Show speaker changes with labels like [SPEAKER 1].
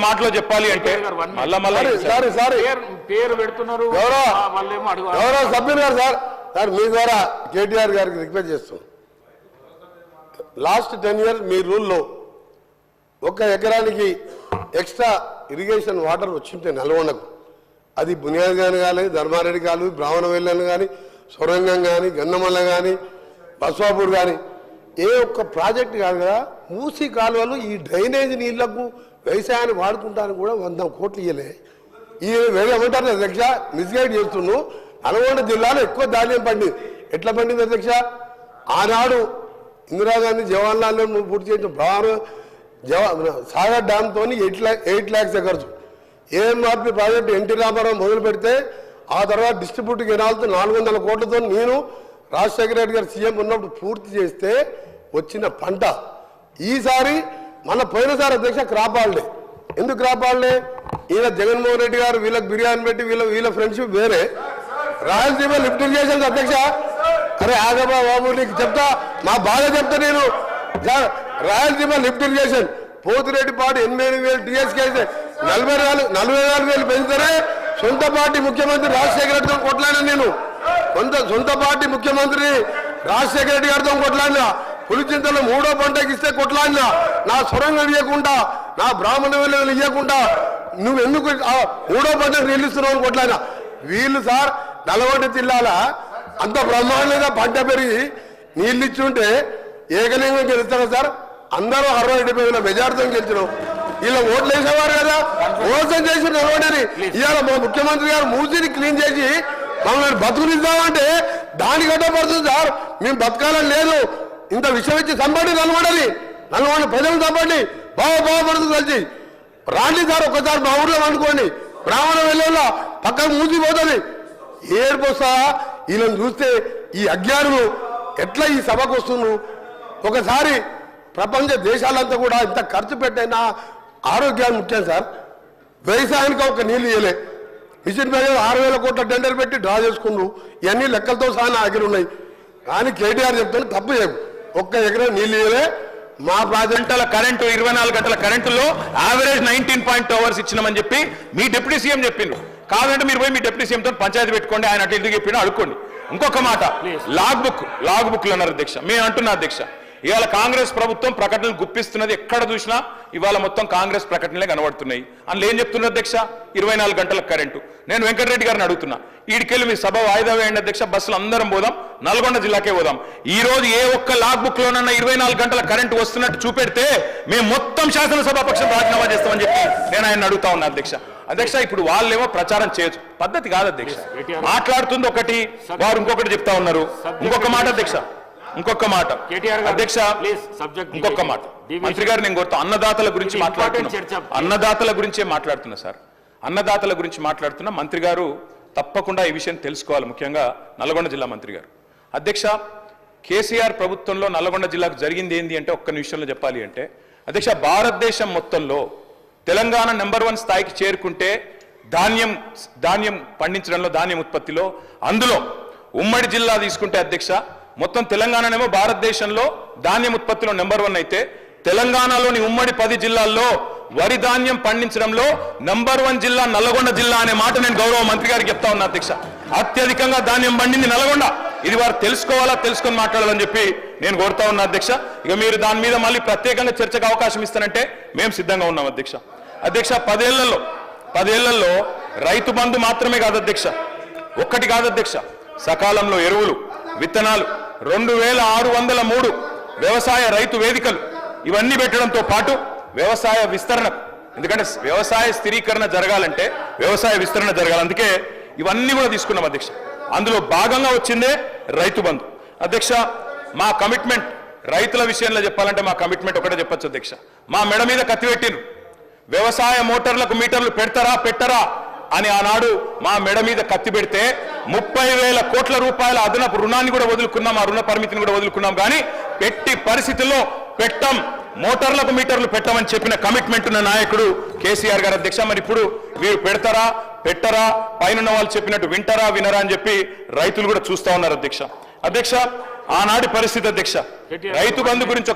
[SPEAKER 1] మాటలో చెప్పాలి అంటే మళ్ళా మళ్ళా
[SPEAKER 2] సారీ సారీ
[SPEAKER 3] పేరు పెడుతున్నారు.
[SPEAKER 2] గౌరవ సభ్యులు గారు సార్. సార్ మీ ద్వారా కేటీఆర్ గారికి రిక్వెస్ట్ చేస్తాం. లాస్ట్ టెన్ ఇయర్స్ మీ రూల్లో ఒక ఎకరానికి ఎక్స్ట్రా ఇరిగేషన్ వాటర్ వచ్చింటే నల్గొండకు. అది బునియాద్ గాని కానీ ధర్మారెడ్డి కాలు బ్రాహ్మణ వెళ్ళని కానీ సొరంగం కానీ గన్నమల్ల కానీ బస్వాపూర్ కానీ. ఏ ఒక్క ప్రాజెక్ట్ కాదు కదా మూసి కాలువలు ఈ డ్రైనేజ్ నీళ్ళకు వ్యవసాయాన్ని వాడుకుంటానికి కూడా వంద కోట్లు ఇవ్వలే ఈ వేరే ఏమంటారు అధ్యక్ష? మిస్గైడ్ చేస్తున్నాను నల్గొండ జిల్లాలో ఎక్కువ ధాన్యం పండింది. ఎట్లా పండింది అధ్యక్ష? ఆనాడు ఇందిరాగాంధీ జవహర్లాల్ నెహ్రూ పూర్తి చేసిన ప్రధాన జవా సాగర్ డ్యామ్తో eight lakh eight lakhs acres. AMRP project N T Rama Rao మొదలు పెడితే ఆ తర్వాత డిస్ట్రిబ్యూటర్ కెనాల్తో నాలుగు వందల కోట్లతో నేను రాజశేఖర రెడ్డి గారు సీఎం ఉన్నప్పుడు పూర్తి చేస్తే వచ్చిన పంట ఈసారి మన పోయినసారి అధ్యక్ష క్రాప్ హాలిడే. ఎందుకు క్రాప్ హాలిడే? ఈయన జగన్మోహన్ రెడ్డి గారు వీళ్ళకి బిర్యానీ పెట్టి వీళ్ళ వీళ్ళ ఫ్రెండ్షిప్ వేరే. రాయలసీమ లిఫ్ట్ చేసేది అధ్యక్ష. అరే ఆగబా బాబు నీకు చెప్తా. మా బాధ చెప్తా నేను. Rayalaseema lift irrigation. పోతిరెడ్డి పాటు ఎనిమిది వేలు టీఎస్కే అయితే నలభై నాలుగు నలభై నాలుగు వేలు పెంచుతారే. సొంత పార్టీ ముఖ్యమంత్రి రాజశేఖర రెడ్డితో కొట్లాడాను నేను. సొంత సొంత పార్టీ ముఖ్యమంత్రి రాజశేఖర రెడ్డి గారితో కొట్లాడినా పులిచింతలు మూడో పంటకి ఇస్తే కొట్లాడినా నా సొరంగం ఇవ్వకుండా నా బ్రాహ్మణ విలువలు ఇవ్వకుండా నువ్వు ఎందుకు మూడో పంటకు నిలుస్తున్నావు కొట్లాడినా? వీళ్ళు సార్ నల్గొండ జిల్లాల అంత బ్రహ్మాండంగా పంట పెరిగి నీళ్ళు ఇచ్చుంటే ఏకలింగం గెలుస్తారా సార్? అందరూ అరవై డెబ్బై వేల మెజార్టీతో గెలిచినాం. ఇలా ఓట్లు వేసేవారు కదా. మోసం చేసి నిలబడి ఇవాళ మా ముఖ్యమంత్రి గారు మూసిని క్లీన్ చేసి మమ్మల్ని బతుకునిద్దామంటే దాని అడ్డపడుతుంది సార్. మేము బతకాలని లేదు. ఇంత విషయం ఇచ్చి చంపండి నల్గొండని నల్గొండ ప్రజలు చంపండి బాగా బాగుపడుతుంది కలిసి. రాండి సార్ ఒక్కసారి మా ఊర్లో అనుకోండి బ్రాహ్మణ వెళ్ళేలా పక్కన మూసిపోతుంది ఏడుపు వీళ్ళని చూస్తే ఈ అజ్ఞానులు ఎట్లా ఈ సభకు వస్తున్నారు? ఒకసారి ప్రపంచ దేశాలంతా కూడా ఇంత ఖర్చు పెట్టైనా ఆరోగ్యాన్ని ముఖ్యం సార్. వ్యవసాయానికి ఒక నీళ్ళు ఇవ్వలే మిషన్ మీద ఆరు వేల కోట్ల టెండర్ పెట్టి డ్రా చేసుకున్నారు ఇవన్నీ లెక్కలతో సహా నా దగ్గర ఉన్నాయి. కానీ కేటీఆర్ చెప్తాను తప్పు చేయకు. ఒక్క ఎకరం నీళ్ళు ఇవ్వలే మా ప్రాజెక్ట్
[SPEAKER 1] గంటల కరెంటు ఇరవై నాలుగు గంటల కరెంటులో average nineteen point two hours ఇచ్చినామని చెప్పి మీ డిప్యూటీ సీఎం చెప్పిండ్రు కాదంటే మీరు పోయి మీ డిప్యూటీ సీఎం తో పంచాయతీ పెట్టుకోండి. ఆయన అట్లా ఎందుకు చెప్పిండో అడుక్కోండి. ఇంకొక మాట లాగ్ బుక్ లాగ్ బుక్లు అన్నారు అధ్యక్ష. మేము అంటున్నా అధ్యక్ష ఇవాళ కాంగ్రెస్ ప్రభుత్వం ప్రకటనలు గుప్పిస్తున్నది ఎక్కడ చూసినా ఇవాళ మొత్తం కాంగ్రెస్ ప్రకటనలే కనబడుతున్నాయి. అందులో ఏం చెప్తున్నారు అధ్యక్ష? ఇరవై నాలుగు గంటల కరెంటు. నేను వెంకటరెడ్డి గారిని అడుగుతున్నా. ఈడికెళ్ళి మీ సభ వాయిదా వేయండి అధ్యక్ష బస్సులు అందరం పోదాం నల్గొండ జిల్లాకే పోదాం. ఈ రోజు ఏ ఒక్క లాగ్ బుక్ లోనన్నా ఇరవై నాలుగు గంటల కరెంటు వస్తున్నట్టు చూపెడితే మేము మొత్తం శాసనసభాపక్షం రాజీనామా చేస్తామని చెప్పి నేను ఆయన అడుగుతా ఉన్నా అధ్యక్ష. అధ్యక్ష ఇప్పుడు వాళ్ళేమో ప్రచారం చేయొచ్చు. పద్ధతి కాదు అధ్యక్ష. మాట్లాడుతుంది ఒకటి వారు ఇంకొకటి చెప్తా ఉన్నారు. ఇంకొక మాట అధ్యక్ష. ఇంకొక మాట
[SPEAKER 3] కేటీఆర్
[SPEAKER 1] అధ్యక్ష ఇంకొక. మాట. మంత్రి గారు నేను కోరుతా అన్నదాతల గురించి మాట్లాడుతున్నా. అన్నదాతల గురించే మాట్లాడుతున్నా సార్ అన్నదాతల గురించి మాట్లాడుతున్నా మంత్రి గారు తప్పకుండా ఈ విషయం తెలుసుకోవాలి ముఖ్యంగా నల్గొండ జిల్లా మంత్రి గారు అధ్యక్ష కేసీఆర్ ప్రభుత్వంలో నల్గొండ జిల్లాకు జరిగింది ఏంది అంటే ఒక్క నిమిషంలో చెప్పాలి అంటే అధ్యక్ష భారతదేశం మొత్తంలో తెలంగాణ నెంబర్ వన్ స్థాయికి చేరుకుంటే ధాన్యం ధాన్యం పండించడంలో ధాన్యం ఉత్పత్తిలో అందులో ఉమ్మడి జిల్లా తీసుకుంటే అధ్యక్ష మొత్తం తెలంగాణనేమో భారతదేశంలో ధాన్యం ఉత్పత్తిలో నెంబర్ వన్ అయితే తెలంగాణలోని ఉమ్మడి పది జిల్లాల్లో వరి ధాన్యం పండించడంలో నంబర్ వన్ జిల్లా నల్లగొండ జిల్లా అనే మాట నేను గౌరవ మంత్రి గారికి చెప్తా ఉన్నా అధ్యక్ష. అత్యధికంగా ధాన్యం పండింది నల్గొండ. ఇది వారు తెలుసుకోవాలా తెలుసుకొని మాట్లాడాలని చెప్పి నేను కోరుతా ఉన్నా అధ్యక్ష. ఇక మీరు దాని మీద మళ్ళీ ప్రత్యేకంగా చర్చకు అవకాశం ఇస్తానంటే మేము సిద్ధంగా ఉన్నాం అధ్యక్ష. అధ్యక్ష పదేళ్ళలో పదేళ్ళలో రైతు బంధు మాత్రమే కాదు అధ్యక్ష. ఒక్కటి కాదు అధ్యక్ష. సకాలంలో ఎరువులు విత్తనాలు రెండు వేల ఆరు వందల మూడు వ్యవసాయ రైతు వేదికలు ఇవన్నీ పెట్టడంతో పాటు వ్యవసాయ విస్తరణ. ఎందుకంటే వ్యవసాయ స్థిరీకరణ జరగాలంటే వ్యవసాయ విస్తరణ జరగాలి. అందుకే ఇవన్నీ కూడా తీసుకున్నాం అధ్యక్ష. అందులో భాగంగా వచ్చిందే రైతు బంధు. అధ్యక్ష మా కమిట్మెంట్ రైతుల విషయంలో చెప్పాలంటే మా కమిట్మెంట్ ఒకటే చెప్పొచ్చు అధ్యక్ష. మా మెడ మీద కత్తి వ్యవసాయ మోటార్లకు మీటర్లు పెడతారా పెట్టరా అని ఆనాడు మా మెడ మీద కత్తి పెడితే ముప్పై వేల కోట్ల రూపాయల అదనపు రుణాన్ని కూడా వదులుకున్నాం ఆ రుణ పరిమితిని కూడా వదులుకున్నాం. కానీ పెట్టి పరిస్థితుల్లో పెట్టం మోటార్లకు మీటర్లు పెట్టమని చెప్పిన కమిట్మెంట్ ఉన్న నాయకుడు కేసీఆర్ గారు అధ్యక్ష. మరి ఇప్పుడు వీరు పెడతారా పెట్టరా పైన వాళ్ళు చెప్పినట్టు వింటారా వినరా అని చెప్పి రైతులు కూడా చూస్తా ఉన్నారు అధ్యక్ష. అధ్యక్ష ఆనాటి పరిస్థితి అధ్యక్ష. రైతు బంధు గురించి